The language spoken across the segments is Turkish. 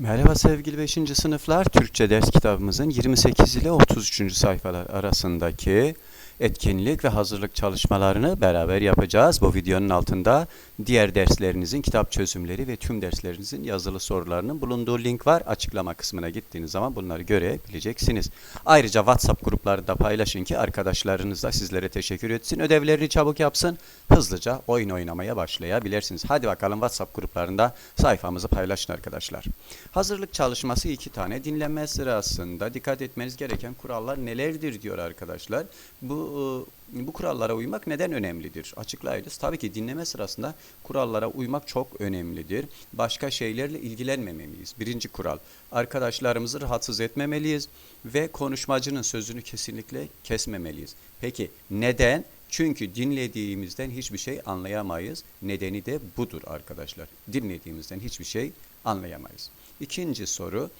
Merhaba sevgili 5. sınıflar. Türkçe ders kitabımızın 28 ile 33. sayfalar arasındaki etkinlik ve hazırlık çalışmalarını beraber yapacağız. Bu videonun altında diğer derslerinizin kitap çözümleri ve tüm derslerinizin yazılı sorularının bulunduğu link var. Açıklama kısmına gittiğiniz zaman bunları görebileceksiniz. Ayrıca WhatsApp gruplarında paylaşın ki arkadaşlarınız da sizlere teşekkür etsin. Ödevlerini çabuk yapsın. Hızlıca oyun oynamaya başlayabilirsiniz. Hadi bakalım WhatsApp gruplarında sayfamızı paylaşın arkadaşlar. Hazırlık çalışması iki tane. Dinleme sırasında dikkat etmeniz gereken kurallar nelerdir diyor arkadaşlar. Bu e, bu kurallara uymak neden önemlidir? Açıklayınız. Tabii ki dinleme sırasında kurallara uymak çok önemlidir. Başka şeylerle ilgilenmemeliyiz. Birinci kural. Arkadaşlarımızı rahatsız etmemeliyiz ve konuşmacının sözünü kesinlikle kesmemeliyiz. Peki neden? Çünkü dinlediğimizden hiçbir şey anlayamayız. Nedeni de budur arkadaşlar. Dinlediğimizden hiçbir şey anlayamayız. İkinci soru.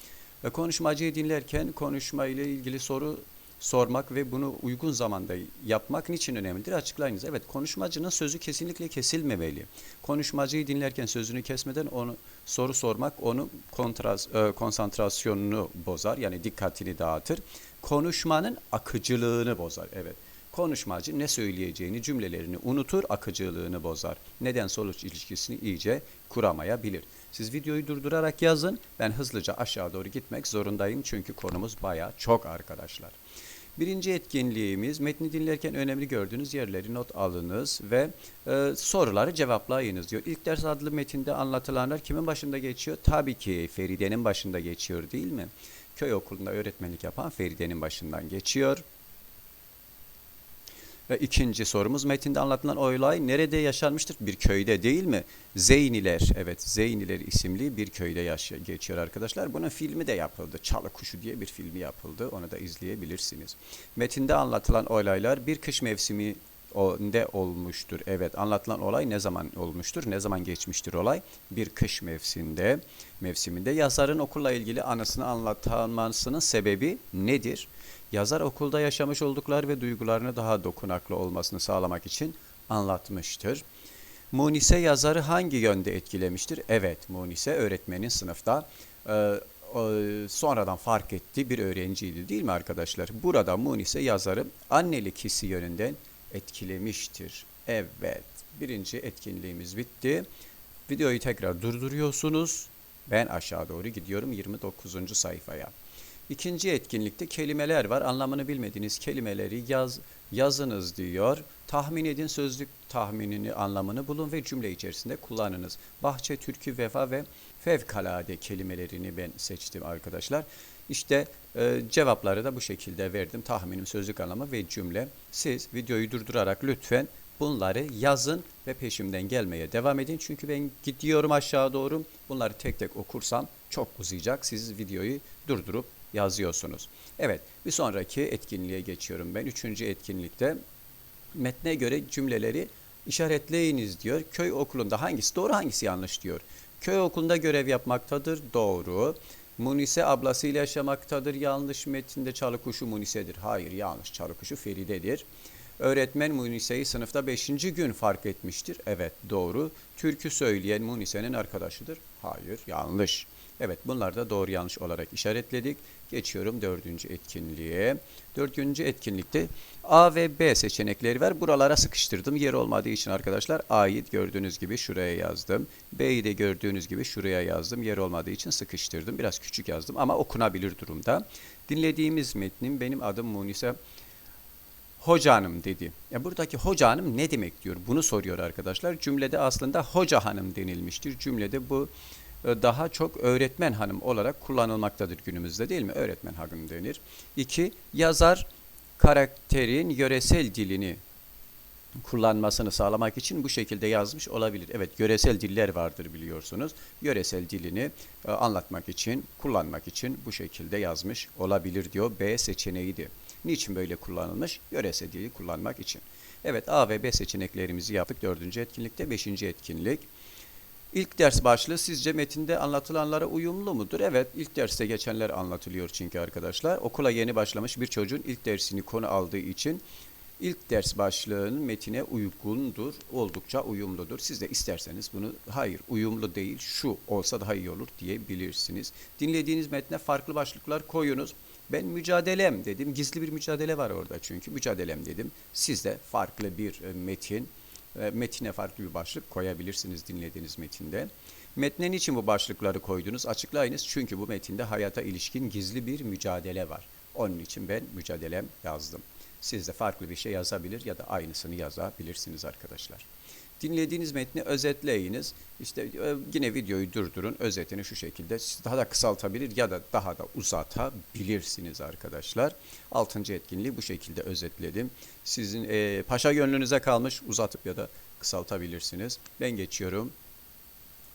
e, Konuşmacıyı dinlerken konuşma ile ilgili soru sormak ve bunu uygun zamanda yapmak niçin önemlidir? Açıklayınız. Evet, konuşmacının sözü kesinlikle kesilmemeli. Konuşmacıyı dinlerken sözünü kesmeden onu soru sormak onu kontras, e, konsantrasyonunu bozar. Yani dikkatini dağıtır. Konuşmanın akıcılığını bozar. Evet. Konuşmacı ne söyleyeceğini, cümlelerini unutur, akıcılığını bozar. Neden sonuç ilişkisini iyice kuramayabilir. Siz videoyu durdurarak yazın. Ben hızlıca aşağı doğru gitmek zorundayım çünkü konumuz baya çok arkadaşlar. Birinci etkinliğimiz metni dinlerken önemli gördüğünüz yerleri not alınız ve e, soruları cevaplayınız diyor. İlk ders adlı metinde anlatılanlar kimin başında geçiyor? Tabii ki Feride'nin başında geçiyor değil mi? Köy okulunda öğretmenlik yapan Feride'nin başından geçiyor. Ve ikinci sorumuz metinde anlatılan olay nerede yaşanmıştır? Bir köyde değil mi? Zeyniler, evet Zeyniler isimli bir köyde yaş geçiyor arkadaşlar. Bunun filmi de yapıldı. Çalı Kuşu diye bir filmi yapıldı. Onu da izleyebilirsiniz. Metinde anlatılan olaylar bir kış mevsimi de olmuştur. Evet anlatılan olay ne zaman olmuştur? Ne zaman geçmiştir olay? Bir kış mevsiminde. Mevsiminde yazarın okulla ilgili anısını anlatmasının sebebi nedir? Yazar okulda yaşamış oldukları ve duygularını daha dokunaklı olmasını sağlamak için anlatmıştır. Munise yazarı hangi yönde etkilemiştir? Evet, Munise öğretmenin sınıfta e, sonradan fark ettiği bir öğrenciydi değil mi arkadaşlar? Burada Munise yazarı annelik hissi yönünden etkilemiştir. Evet, birinci etkinliğimiz bitti. Videoyu tekrar durduruyorsunuz. Ben aşağı doğru gidiyorum 29. sayfaya. İkinci etkinlikte kelimeler var. Anlamını bilmediğiniz kelimeleri yaz, yazınız diyor. Tahmin edin sözlük tahminini, anlamını bulun ve cümle içerisinde kullanınız. Bahçe, türkü, vefa ve fevkalade kelimelerini ben seçtim arkadaşlar. İşte e, cevapları da bu şekilde verdim. Tahminim, sözlük anlamı ve cümle. Siz videoyu durdurarak lütfen bunları yazın ve peşimden gelmeye devam edin. Çünkü ben gidiyorum aşağı doğru. Bunları tek tek okursam çok uzayacak. Siz videoyu durdurup yazıyorsunuz. Evet, bir sonraki etkinliğe geçiyorum ben. Üçüncü etkinlikte metne göre cümleleri işaretleyiniz diyor. Köy okulunda hangisi doğru hangisi yanlış diyor. Köy okulunda görev yapmaktadır doğru. Munise ablasıyla yaşamaktadır yanlış metinde çalı kuşu Munise'dir. Hayır yanlış çalı kuşu Feride'dir. Öğretmen Munise'yi sınıfta 5. gün fark etmiştir. Evet doğru. Türkü söyleyen Munise'nin arkadaşıdır. Hayır yanlış. Evet bunlar da doğru yanlış olarak işaretledik. Geçiyorum dördüncü etkinliğe. Dördüncü etkinlikte A ve B seçenekleri var. Buralara sıkıştırdım. Yer olmadığı için arkadaşlar A'yı gördüğünüz gibi şuraya yazdım. B'yi de gördüğünüz gibi şuraya yazdım. Yer olmadığı için sıkıştırdım. Biraz küçük yazdım ama okunabilir durumda. Dinlediğimiz metnin benim adım Munise Hoca hanım dedi. Ya buradaki hoca hanım ne demek diyor? Bunu soruyor arkadaşlar. Cümlede aslında hoca hanım denilmiştir. Cümlede bu daha çok öğretmen hanım olarak kullanılmaktadır günümüzde değil mi? Öğretmen hanım denir. İki, yazar karakterin yöresel dilini kullanmasını sağlamak için bu şekilde yazmış olabilir. Evet, yöresel diller vardır biliyorsunuz. Yöresel dilini e, anlatmak için, kullanmak için bu şekilde yazmış olabilir diyor. B seçeneğiydi. Niçin böyle kullanılmış? Yöresel dili kullanmak için. Evet, A ve B seçeneklerimizi yaptık. Dördüncü etkinlikte, beşinci etkinlik. İlk ders başlığı sizce metinde anlatılanlara uyumlu mudur? Evet, ilk derste geçenler anlatılıyor çünkü arkadaşlar. Okula yeni başlamış bir çocuğun ilk dersini konu aldığı için İlk ders başlığının metine uygundur, oldukça uyumludur. Siz de isterseniz bunu hayır uyumlu değil, şu olsa daha iyi olur diyebilirsiniz. Dinlediğiniz metne farklı başlıklar koyunuz. Ben mücadelem dedim. Gizli bir mücadele var orada çünkü. Mücadelem dedim. Siz de farklı bir e, metin, metine farklı bir başlık koyabilirsiniz dinlediğiniz metinde. Metne niçin bu başlıkları koydunuz? Açıklayınız. Çünkü bu metinde hayata ilişkin gizli bir mücadele var. Onun için ben mücadelem yazdım. Siz de farklı bir şey yazabilir ya da aynısını yazabilirsiniz arkadaşlar. Dinlediğiniz metni özetleyiniz. İşte e, yine videoyu durdurun. Özetini şu şekilde daha da kısaltabilir ya da daha da uzatabilirsiniz arkadaşlar. Altıncı etkinliği bu şekilde özetledim. Sizin e, paşa gönlünüze kalmış uzatıp ya da kısaltabilirsiniz. Ben geçiyorum.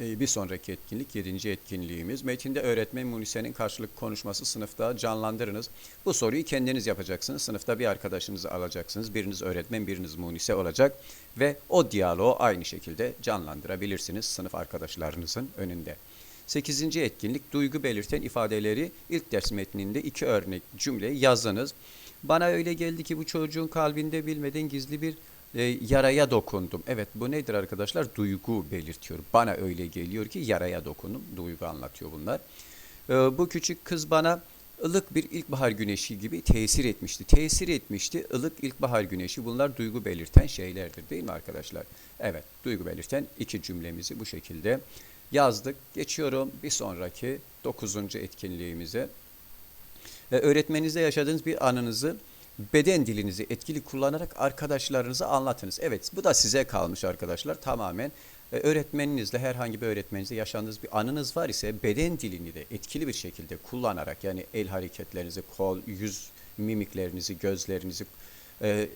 Ee, Bir sonraki etkinlik, yedinci etkinliğimiz. Metinde öğretmen Munise'nin karşılık konuşması sınıfta canlandırınız. Bu soruyu kendiniz yapacaksınız. Sınıfta bir arkadaşınızı alacaksınız. Biriniz öğretmen, biriniz Munise olacak. Ve o diyaloğu aynı şekilde canlandırabilirsiniz sınıf arkadaşlarınızın önünde. Sekizinci etkinlik, duygu belirten ifadeleri ilk ders metninde iki örnek cümle yazınız. Bana öyle geldi ki bu çocuğun kalbinde bilmeden gizli bir e, yaraya dokundum. Evet bu nedir arkadaşlar? Duygu belirtiyor. Bana öyle geliyor ki yaraya dokundum. Duygu anlatıyor bunlar. E, bu küçük kız bana ılık bir ilkbahar güneşi gibi tesir etmişti. Tesir etmişti. ılık ilkbahar güneşi bunlar duygu belirten şeylerdir değil mi arkadaşlar? Evet duygu belirten iki cümlemizi bu şekilde yazdık. Geçiyorum bir sonraki dokuzuncu etkinliğimize. E, öğretmeninizle yaşadığınız bir anınızı beden dilinizi etkili kullanarak arkadaşlarınıza anlatınız. Evet bu da size kalmış arkadaşlar tamamen. e, Öğretmeninizle herhangi bir öğretmeninizle yaşadığınız bir anınız var ise beden dilini de etkili bir şekilde kullanarak yani el hareketlerinizi, kol, yüz mimiklerinizi, gözlerinizi e,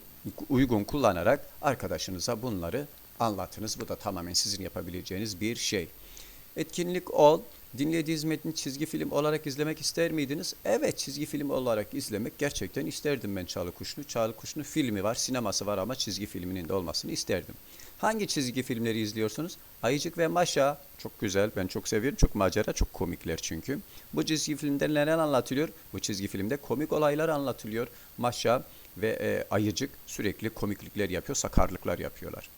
uygun kullanarak arkadaşınıza bunları anlatınız. Bu da tamamen sizin yapabileceğiniz bir şey. Etkinlik ol. Dinlediğiniz metni çizgi film olarak izlemek ister miydiniz? Evet çizgi film olarak izlemek gerçekten isterdim ben Çağlı Kuşlu. Çağlı Kuşlu filmi var, sineması var ama çizgi filminin de olmasını isterdim. Hangi çizgi filmleri izliyorsunuz? Ayıcık ve Maşa. Çok güzel, ben çok seviyorum. Çok macera, çok komikler çünkü. Bu çizgi filmde neler anlatılıyor? Bu çizgi filmde komik olaylar anlatılıyor. Maşa ve e, Ayıcık sürekli komiklikler yapıyor, sakarlıklar yapıyorlar.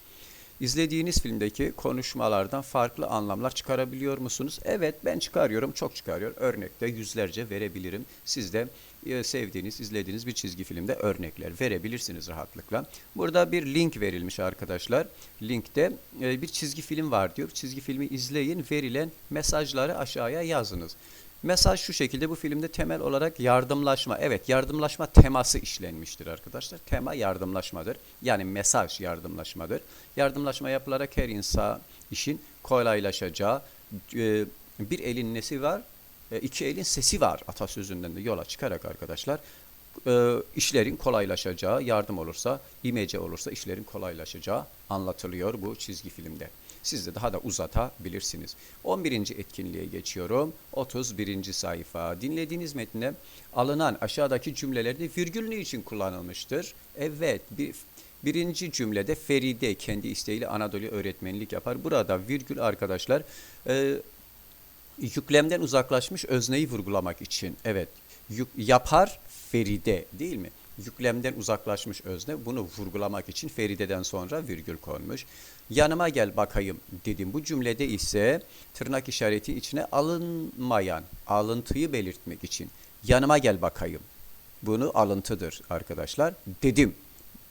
İzlediğiniz filmdeki konuşmalardan farklı anlamlar çıkarabiliyor musunuz? Evet ben çıkarıyorum, çok çıkarıyor. Örnekte yüzlerce verebilirim. Siz de e, sevdiğiniz, izlediğiniz bir çizgi filmde örnekler verebilirsiniz rahatlıkla. Burada bir link verilmiş arkadaşlar. Linkte e, bir çizgi film var diyor. Çizgi filmi izleyin, verilen mesajları aşağıya yazınız. Mesaj şu şekilde bu filmde temel olarak yardımlaşma. Evet yardımlaşma teması işlenmiştir arkadaşlar. Tema yardımlaşmadır. Yani mesaj yardımlaşmadır. Yardımlaşma yapılarak her insan işin kolaylaşacağı e, bir elin nesi var? E, iki elin sesi var atasözünden de yola çıkarak arkadaşlar e, işlerin kolaylaşacağı, yardım olursa, imece olursa işlerin kolaylaşacağı anlatılıyor bu çizgi filmde. Siz de daha da uzatabilirsiniz. 11. etkinliğe geçiyorum. 31. sayfa. Dinlediğiniz metne alınan aşağıdaki cümlelerde virgül ne için kullanılmıştır? Evet, bir Birinci cümlede Feride kendi isteğiyle Anadolu öğretmenlik yapar. Burada virgül arkadaşlar e, yüklemden uzaklaşmış özneyi vurgulamak için. Evet, yük, yapar Feride değil mi? Yüklemden uzaklaşmış özne bunu vurgulamak için Feride'den sonra virgül konmuş. Yanıma gel bakayım dedim. Bu cümlede ise tırnak işareti içine alınmayan, alıntıyı belirtmek için. Yanıma gel bakayım. Bunu alıntıdır arkadaşlar. Dedim.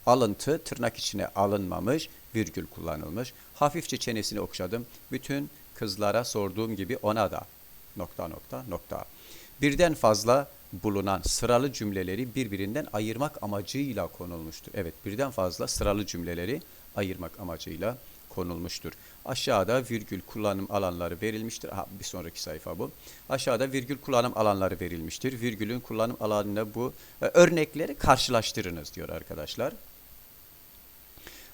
Alıntı tırnak içine alınmamış, virgül kullanılmış. Hafifçe çenesini okşadım. Bütün kızlara sorduğum gibi ona da. Nokta nokta nokta. Birden fazla bulunan sıralı cümleleri birbirinden ayırmak amacıyla konulmuştur. Evet birden fazla sıralı cümleleri ayırmak amacıyla konulmuştur. Aşağıda virgül kullanım alanları verilmiştir. Aha, bir sonraki sayfa bu. Aşağıda virgül kullanım alanları verilmiştir. Virgülün kullanım alanında bu e, örnekleri karşılaştırınız diyor arkadaşlar.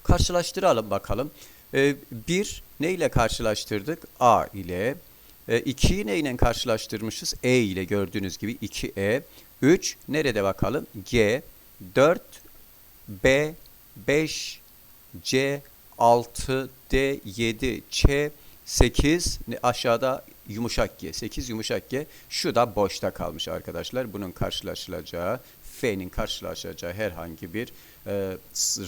Karşılaştıralım bakalım. E, bir neyle karşılaştırdık? A ile. 2'yi e, neyle karşılaştırmışız? E ile gördüğünüz gibi 2E. 3 nerede bakalım? G. 4 B. 5 C. 6 D. 7 Ç. 8 aşağıda yumuşak G. 8 yumuşak G. Şu da boşta kalmış arkadaşlar. Bunun karşılaşılacağı F'nin karşılaşacağı herhangi bir e,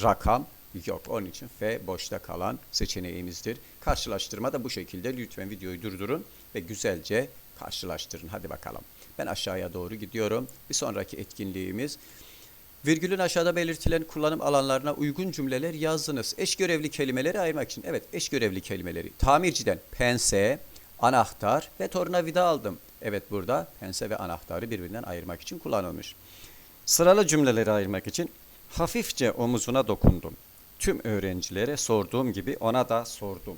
rakam yok. Onun için F boşta kalan seçeneğimizdir. Karşılaştırma da bu şekilde. Lütfen videoyu durdurun ve güzelce karşılaştırın. Hadi bakalım. Ben aşağıya doğru gidiyorum. Bir sonraki etkinliğimiz Virgülün aşağıda belirtilen kullanım alanlarına uygun cümleler yazınız. Eş görevli kelimeleri ayırmak için. Evet, eş görevli kelimeleri. Tamirciden pense, anahtar ve tornavida aldım. Evet, burada pense ve anahtarı birbirinden ayırmak için kullanılmış. Sıralı cümleleri ayırmak için hafifçe omuzuna dokundum. Tüm öğrencilere sorduğum gibi ona da sordum.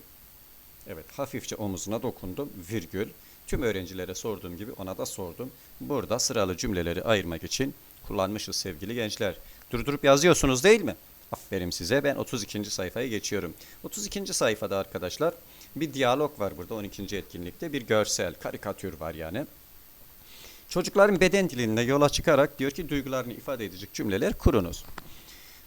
Evet, hafifçe omuzuna dokundum, virgül. Tüm öğrencilere sorduğum gibi ona da sordum. Burada sıralı cümleleri ayırmak için kullanmışız sevgili gençler. Durdurup yazıyorsunuz değil mi? Aferin size. Ben 32. sayfaya geçiyorum. 32. sayfada arkadaşlar bir diyalog var burada 12. etkinlikte. Bir görsel, karikatür var yani. Çocukların beden dilinde yola çıkarak diyor ki duygularını ifade edecek cümleler kurunuz.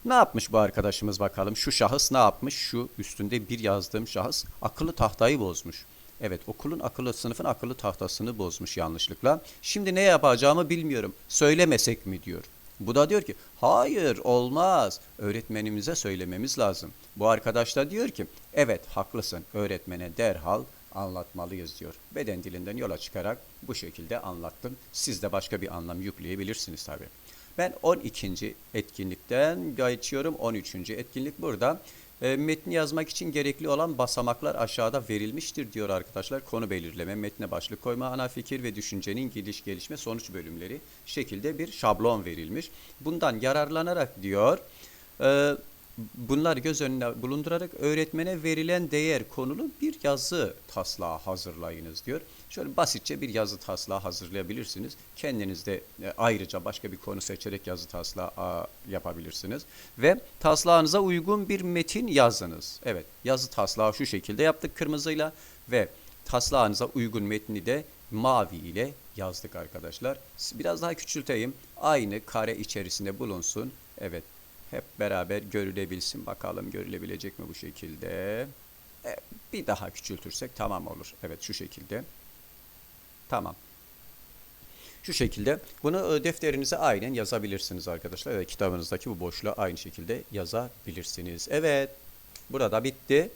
Ne yapmış bu arkadaşımız bakalım? Şu şahıs ne yapmış? Şu üstünde bir yazdığım şahıs akıllı tahtayı bozmuş. Evet okulun akıllı sınıfın akıllı tahtasını bozmuş yanlışlıkla. Şimdi ne yapacağımı bilmiyorum. Söylemesek mi diyor. Bu da diyor ki hayır olmaz. Öğretmenimize söylememiz lazım. Bu arkadaş da diyor ki evet haklısın öğretmene derhal anlatmalıyız diyor. Beden dilinden yola çıkarak bu şekilde anlattım. Siz de başka bir anlam yükleyebilirsiniz tabii. Ben 12. etkinlikten geçiyorum. 13. etkinlik burada. E, metni yazmak için gerekli olan basamaklar aşağıda verilmiştir diyor arkadaşlar. Konu belirleme, metne başlık koyma, ana fikir ve düşüncenin gidiş gelişme sonuç bölümleri şekilde bir şablon verilmiş. Bundan yararlanarak diyor e, bunlar göz önüne bulundurarak öğretmene verilen değer konulu bir yazı taslağı hazırlayınız diyor. Şöyle basitçe bir yazı taslağı hazırlayabilirsiniz. Kendiniz de e, ayrıca başka bir konu seçerek yazı taslağı yapabilirsiniz. Ve taslağınıza uygun bir metin yazınız. Evet yazı taslağı şu şekilde yaptık kırmızıyla ve taslağınıza uygun metni de mavi ile yazdık arkadaşlar. Biraz daha küçülteyim. Aynı kare içerisinde bulunsun. Evet hep beraber görülebilsin. Bakalım görülebilecek mi bu şekilde. E, bir daha küçültürsek tamam olur. Evet şu şekilde. Tamam. Şu şekilde bunu e, defterinize aynen yazabilirsiniz arkadaşlar. Evet kitabınızdaki bu boşluğa aynı şekilde yazabilirsiniz. Evet burada bitti.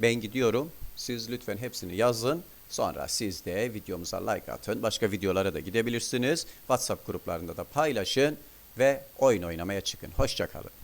Ben gidiyorum. Siz lütfen hepsini yazın. Sonra siz de videomuza like atın. Başka videolara da gidebilirsiniz. WhatsApp gruplarında da paylaşın ve oyun oynamaya çıkın. Hoşçakalın.